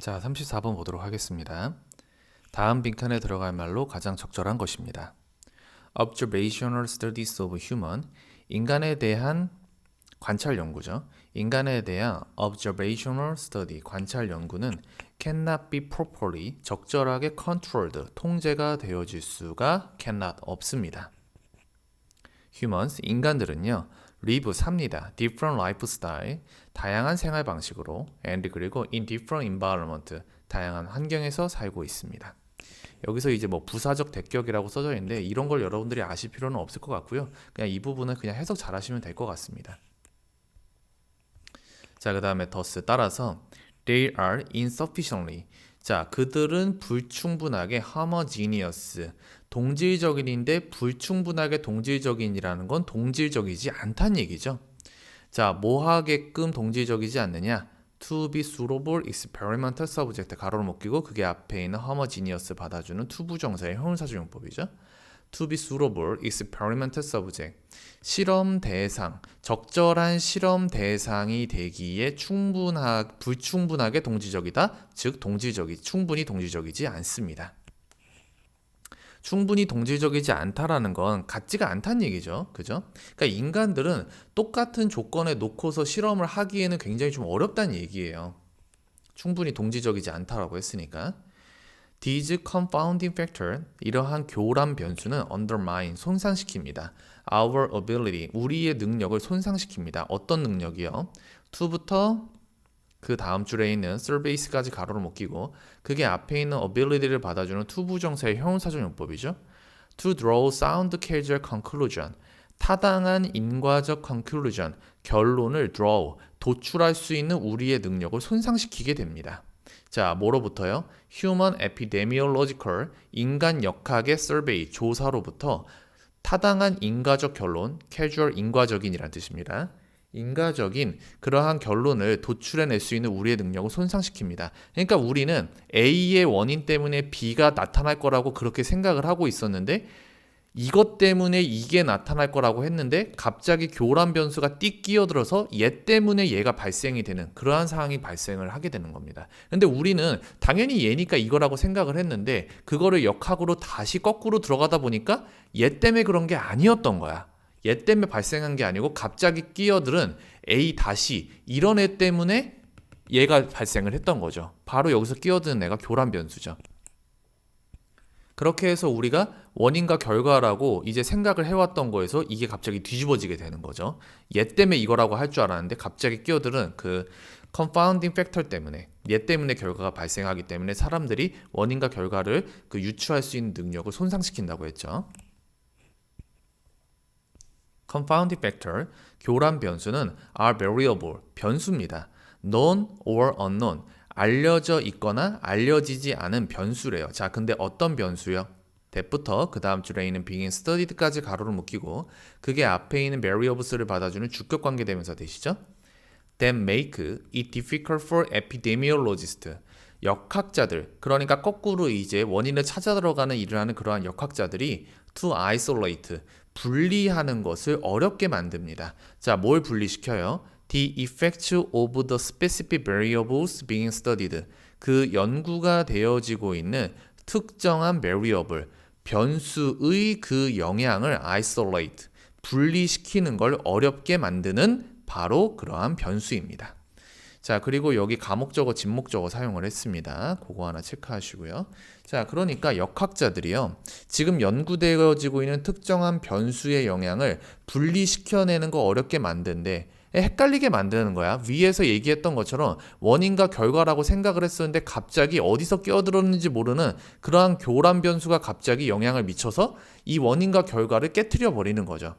자, 34번 보도록 하겠습니다. 다음 빈칸에 들어갈 말로 가장 적절한 것입니다. Observational studies of human 인간에 대한 관찰 연구죠. 인간에 대한 observational study 관찰 연구는 cannot be properly 적절하게 controlled 통제가 되어질 수가 cannot 없습니다. humans 인간들은요 live 삽니다. different lifestyle 다양한 생활 방식으로 and 그리고 in different environment 다양한 환경에서 살고 있습니다. 여기서 이제 뭐 부사적 대격이라고 써져 있는데 이런 걸 여러분들이 아실 필요는 없을 것 같고요. 그냥 이 부분은 그냥 해석 잘 하시면 될 것 같습니다. 자, 그 다음에 thus 따라서 they are insufficiently 자, 그들은 불충분하게 homogeneous 동질적인인데 불충분하게 동질적인이라는 건 동질적이지 않다는 얘기죠. 자, 뭐 하게끔 동질적이지 않느냐? to be suitable experimental subject 가로를 못 끼고 그게 앞에 있는 homogeneous 받아주는 투부정사의 형용사주용법이죠. To be suitable experimental subject 실험 대상 적절한 실험 대상이 되기에 충분하 불충분하게 동질적이다 즉 동질적이 충분히 동질적이지 않습니다. 충분히 동질적이지 않다라는 건 같지가 않다는 얘기죠. 그죠? 그러니까 인간들은 똑같은 조건에 놓고서 실험을 하기에는 굉장히 좀 어렵다는 얘기예요. 충분히 동질적이지 않다라고 했으니까. These confounding factor, 이러한 교란 변수는 undermine, 손상시킵니다. Our ability, 우리의 능력을 손상시킵니다. 어떤 능력이요? to부터 그 다음 줄에 있는 surface까지 가로를 못 끼고 그게 앞에 있는 ability를 받아주는 투부정사의 형용사적 용법이죠. To draw sound casual conclusion. 타당한 인과적 conclusion, 결론을 draw, 도출할 수 있는 우리의 능력을 손상시키게 됩니다. 자, 뭐로부터요? Human Epidemiological, 인간 역학의 survey, 조사로부터 타당한 인과적 결론, casual 인과적인이란 뜻입니다. 인과적인 그러한 결론을 도출해낼 수 있는 우리의 능력을 손상시킵니다. 그러니까 우리는 A의 원인 때문에 B가 나타날 거라고 그렇게 생각을 하고 있었는데 이것 때문에 이게 나타날 거라고 했는데 갑자기 교란 변수가 띡 끼어들어서 얘 때문에 얘가 발생이 되는 그러한 상황이 발생을 하게 되는 겁니다. 근데 우리는 당연히 얘니까 이거라고 생각을 했는데 그거를 역학으로 다시 거꾸로 들어가다 보니까 얘 때문에 그런 게 아니었던 거야. 얘 때문에 발생한 게 아니고 갑자기 끼어들은 A 다시 이런 애 때문에 얘가 발생을 했던 거죠. 바로 여기서 끼어드는 애가 교란 변수죠. 그렇게 해서 우리가 원인과 결과라고 이제 생각을 해왔던 거에서 이게 갑자기 뒤집어지게 되는 거죠. 얘 때문에 이거라고 할 줄 알았는데 갑자기 끼어들은 그 confounding factor 때문에 얘 때문에 결과가 발생하기 때문에 사람들이 원인과 결과를 그 유추할 수 있는 능력을 손상시킨다고 했죠. confounding factor 교란 변수는 are variable 변수입니다. known or unknown 알려져 있거나 알려지지 않은 변수래요. 자, 근데 어떤 변수요? that부터 그 다음 줄에 있는 being studied까지 가로를 묶이고 그게 앞에 있는 variables를 받아주는 주격 관계 대명사 되시죠? that make it difficult for epidemiologists 역학자들 그러니까 거꾸로 이제 원인을 찾아 들어가는 일을 하는 그러한 역학자들이 to isolate 분리하는 것을 어렵게 만듭니다. 자, 뭘 분리시켜요? The effects of the specific variables being studied. 그 연구가 되어지고 있는 특정한 variable, 변수의 그 영향을 isolate, 분리시키는 걸 어렵게 만드는 바로 그러한 변수입니다. 자, 그리고 여기 가목적어, 진목적어 사용을 했습니다. 그거 하나 체크하시고요. 자, 그러니까 역학자들이요. 지금 연구되어지고 있는 특정한 변수의 영향을 분리시켜내는 거 어렵게 만든데 헷갈리게 만드는 거야. 위에서 얘기했던 것처럼 원인과 결과라고 생각을 했었는데 갑자기 어디서 끼어들었는지 모르는 그러한 교란 변수가 갑자기 영향을 미쳐서 이 원인과 결과를 깨뜨려 버리는 거죠.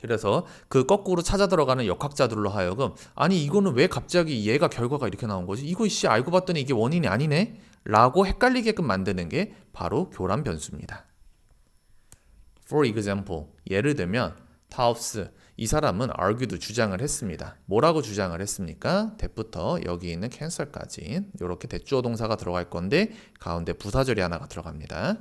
그래서 그 거꾸로 찾아 들어가는 역학자들로 하여금 아니 이거는 왜 갑자기 얘가 결과가 이렇게 나온 거지? 이거 씨 알고 봤더니 이게 원인이 아니네? 라고 헷갈리게끔 만드는 게 바로 교란 변수입니다. For example, 예를 들면 타우스 이 사람은 argued 주장을 했습니다. 뭐라고 주장을 했습니까? 대부터 여기 있는 cancel까지 이렇게 대주어 동사가 들어갈 건데 가운데 부사절이 하나가 들어갑니다.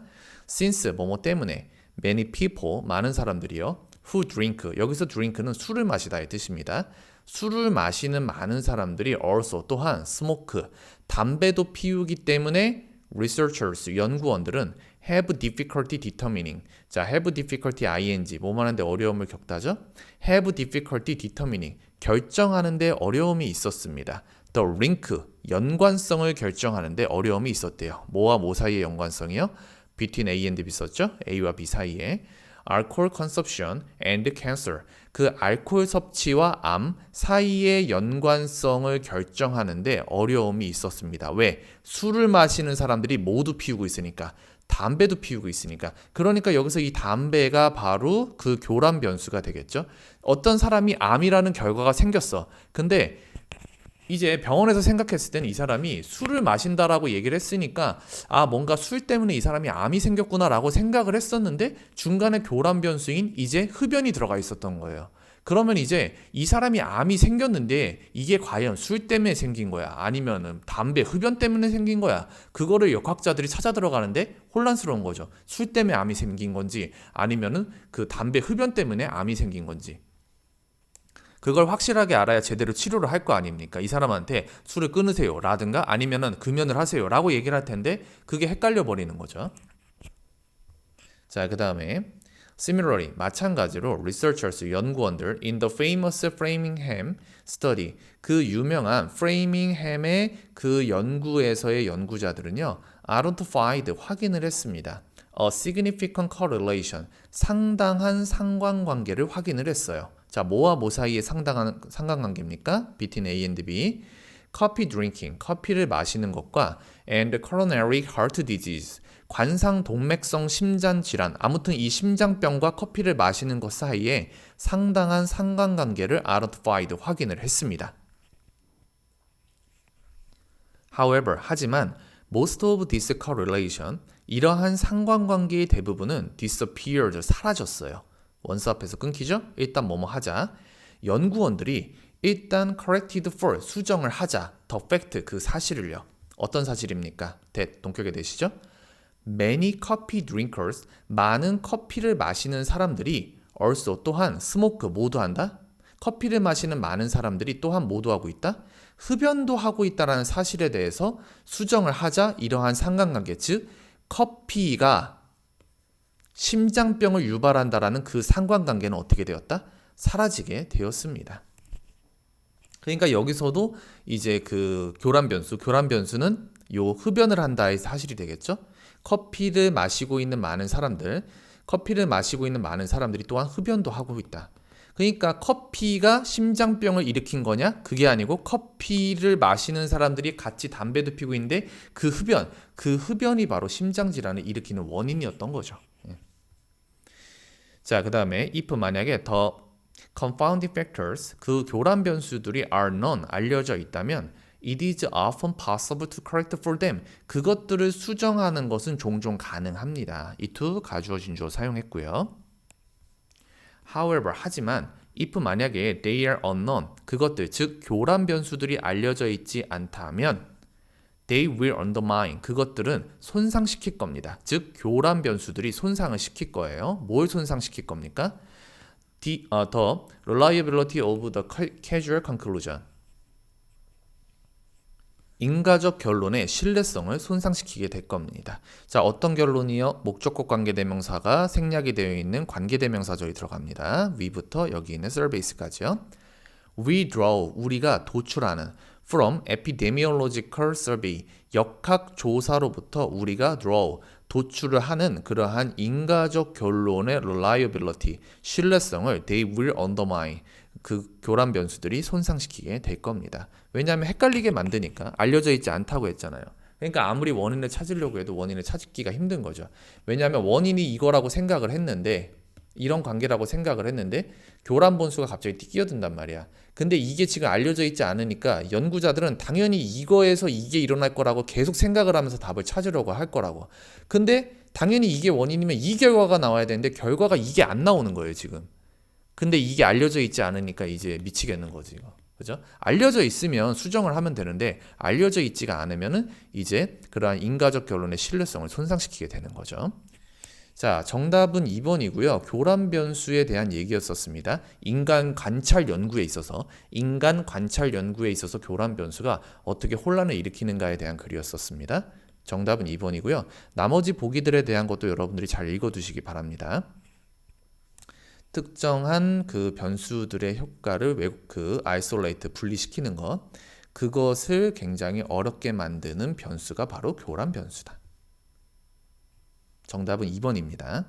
since 뭐뭐 때문에 many people 많은 사람들이요 who drink 여기서 drink는 술을 마시다의 뜻입니다. 술을 마시는 많은 사람들이 also 또한 smoke 담배도 피우기 때문에 researchers 연구원들은 have difficulty determining 자 have difficulty ing 뭐만 하는데 어려움을 겪다죠 have difficulty determining 결정하는데 어려움이 있었습니다 the link 연관성을 결정하는데 어려움이 있었대요 뭐와 뭐 사이의 연관성이요 between A and B 썼죠 A와 B 사이에 alcohol consumption and cancer 그 알코올 섭취와 암 사이의 연관성을 결정하는데 어려움이 있었습니다. 왜? 술을 마시는 사람들이 모두 피우고 있으니까. 담배도 피우고 있으니까. 그러니까 여기서 이 담배가 바로 그 교란 변수가 되겠죠. 어떤 사람이 암이라는 결과가 생겼어. 근데 이제 병원에서 생각했을 때는 이 사람이 술을 마신다라고 얘기를 했으니까 아 뭔가 술 때문에 이 사람이 암이 생겼구나라고 생각을 했었는데 중간에 교란 변수인 이제 흡연이 들어가 있었던 거예요. 그러면 이제 이 사람이 암이 생겼는데 이게 과연 술 때문에 생긴 거야? 아니면은 담배 흡연 때문에 생긴 거야? 그거를 역학자들이 찾아 들어가는데 혼란스러운 거죠. 술 때문에 암이 생긴 건지 아니면은 그 담배 흡연 때문에 암이 생긴 건지. 그걸 확실하게 알아야 제대로 치료를 할 거 아닙니까? 이 사람한테 술을 끊으세요. 라든가 아니면은 금연을 하세요. 라고 얘기를 할 텐데 그게 헷갈려 버리는 거죠. 자, 그 다음에 Similarly, 마찬가지로 researchers, 연구원들 in the famous Framingham study, 그 유명한 프레이밍햄의 그 연구에서의 연구자들은요, identified, 확인을 했습니다. a significant correlation, 상당한 상관관계를 확인을 했어요. 자, 뭐와 뭐 사이에 상당한 상관관계입니까? between A and B. 커피 drinking, 커피를 마시는 것과 and coronary heart disease, 관상 동맥성 심장 질환, 아무튼 이 심장병과 커피를 마시는 것 사이에 상당한 상관관계를 identified 확인을 했습니다. However, 하지만 most of this correlation, 이러한 상관관계의 대부분은 disappeared, 사라졌어요. 원스 앞에서 끊기죠? 일단 뭐뭐 하자. 연구원들이 일단 corrected for, 수정을 하자. the fact, 그 사실을요. 어떤 사실입니까? 대, 동격에 되시죠? Many coffee drinkers, 많은 커피를 마시는 사람들이 also 또한 smoke 모두 한다? 커피를 마시는 많은 사람들이 또한 모두 하고 있다? 흡연도 하고 있다라는 사실에 대해서 수정을 하자 이러한 상관관계, 즉 커피가 심장병을 유발한다라는 그 상관관계는 어떻게 되었다? 사라지게 되었습니다. 그러니까 여기서도 이제 그 교란 변수, 교란 변수는 요 흡연을 한다의 사실이 되겠죠. 커피를 마시고 있는 많은 사람들, 커피를 마시고 있는 많은 사람들이 또한 흡연도 하고 있다. 그러니까 커피가 심장병을 일으킨 거냐? 그게 아니고 커피를 마시는 사람들이 같이 담배도 피고 있는데 그 흡연, 그 흡연이 바로 심장 질환을 일으키는 원인이었던 거죠. 예. 자, 그 다음에 if 만약에 더 confounding factors 그 교란 변수들이 are known 알려져 있다면 it is often possible to correct for them 그것들을 수정하는 것은 종종 가능합니다. 이 to 가주어 진 주어 사용했고요. However, 하지만 if 만약에 they are unknown 그것들 즉 교란 변수들이 알려져 있지 않다면 they will undermine 그것들은 손상시킬 겁니다. 즉 교란 변수들이 손상을 시킬 거예요. 뭘 손상시킬 겁니까? The, uh, the reliability of the casual conclusion 인가적 결론의 신뢰성을 손상시키게 될 겁니다. 자, 어떤 결론이요? 목적격 관계대명사가 생략이 되어 있는 관계대명사절이 들어갑니다. 위부터 여기 있는 service까지요. We draw, 우리가 도출하는 from epidemiological survey, 역학 조사로부터 우리가 draw, 도출을 하는 그러한 인가적 결론의 reliability, 신뢰성을 they will undermine, 그 교란 변수들이 손상시키게 될 겁니다. 왜냐하면 헷갈리게 만드니까 알려져 있지 않다고 했잖아요. 그러니까 아무리 원인을 찾으려고 해도 원인을 찾기가 힘든 거죠. 왜냐하면 원인이 이거라고 생각을 했는데 이런 관계라고 생각을 했는데 교란 번수가 갑자기 끼어든단 말이야. 근데 이게 지금 알려져 있지 않으니까 연구자들은 당연히 이거에서 이게 일어날 거라고 계속 생각을 하면서 답을 찾으려고 할 거라고. 근데 당연히 이게 원인이면 이 결과가 나와야 되는데 결과가 이게 안 나오는 거예요, 지금. 근데 이게 알려져 있지 않으니까 이제 미치겠는 거지 이거. 그죠? 알려져 있으면 수정을 하면 되는데 알려져 있지가 않으면은 이제 그러한 인가적 결론의 신뢰성을 손상시키게 되는 거죠. 자, 정답은 2번이고요. 교란 변수에 대한 얘기였었습니다. 인간 관찰 연구에 있어서 인간 관찰 연구에 있어서 교란 변수가 어떻게 혼란을 일으키는가에 대한 글이었었습니다. 정답은 2번이고요. 나머지 보기들에 대한 것도 여러분들이 잘 읽어 두시기 바랍니다. 특정한 그 변수들의 효과를 외, 그 아이솔레이트 분리시키는 것 그것을 굉장히 어렵게 만드는 변수가 바로 교란 변수다. 정답은 2번입니다.